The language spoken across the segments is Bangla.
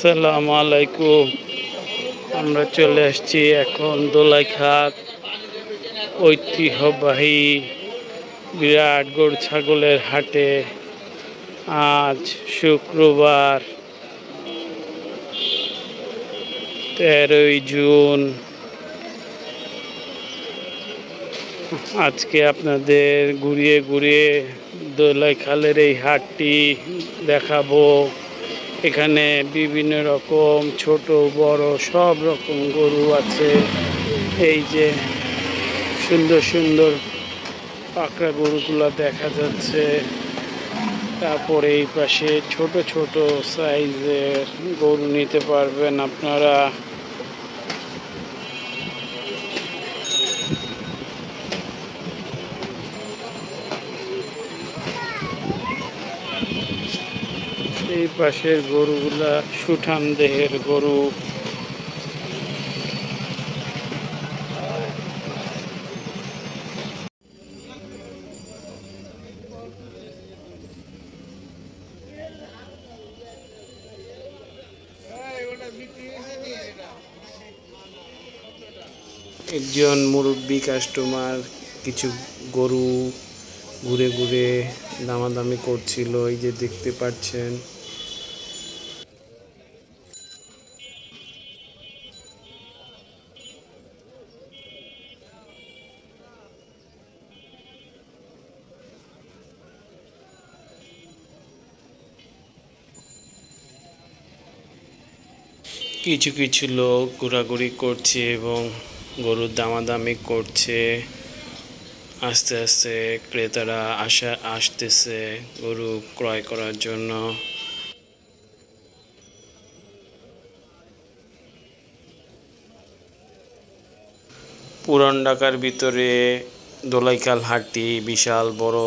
আসসালামু আলাইকুম। আমরা চলে আসছি এখন দোলাইখাত ঐতিহ্যবাহী বিরাট গরু ছাগলের হাটে। আজ শুক্রবার তেরোই জুন। আজকে আপনাদের ঘুরিয়ে ঘুরিয়ে দোলাই খালের এই হাটটি দেখাবো। এখানে বিভিন্ন রকম ছোট, বড় সব রকম গরু আছে। এই যে সুন্দর সুন্দর পাকড়া গরুগুলো দেখা যাচ্ছে। তারপরে এই পাশে ছোট ছোট সাইজের গরু নিতে পারবেন আপনারা। এই পাশের গরুগুলা সুঠাম দেহের গরু। একজন মুরব্বী কাস্টমার কিছু গরু ঘুরে ঘুরে দামাদামি করছিল, এই যে দেখতে পাচ্ছেন। কিছু কিছু লোক ঘোরাঘুরি করছে এবং গরুর দামাদামি করছে। আস্তে আস্তে ক্রেতারা আসা, আসতেছে গরু ক্রয় করার জন্য। পুরান ঢাকার ভিতরে দোলাইকাল হাটটি বিশাল বড়।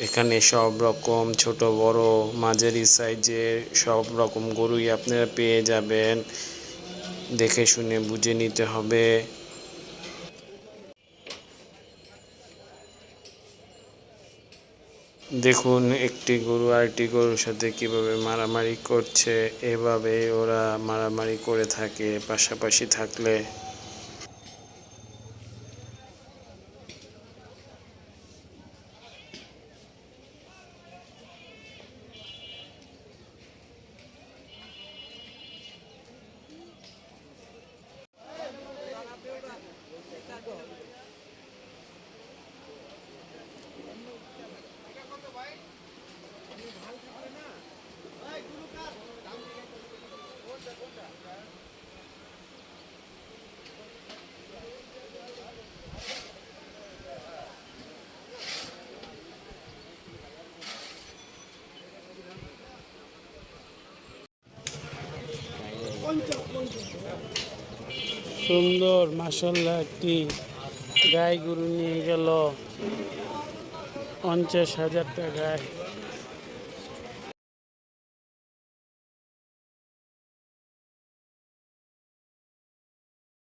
এখানে সব রকম ছোট, বড়, মাঝারি সাইজের সব রকম গরুই আপনারা পেয়ে যাবেন। দেখে শুনে বুঝে নিতে হবে। দেখুন, একটি গরু আরেকটি গরুর সাথে কীভাবে মারামারি করছে, এভাবে ওরা মারামারি করে থাকে, পাশাপাশি থাকলে সুন্দর মাসাল্লাহ একটি গায়ে গরু নিয়ে গেল। পঞ্চাশ হাজার টাকায়।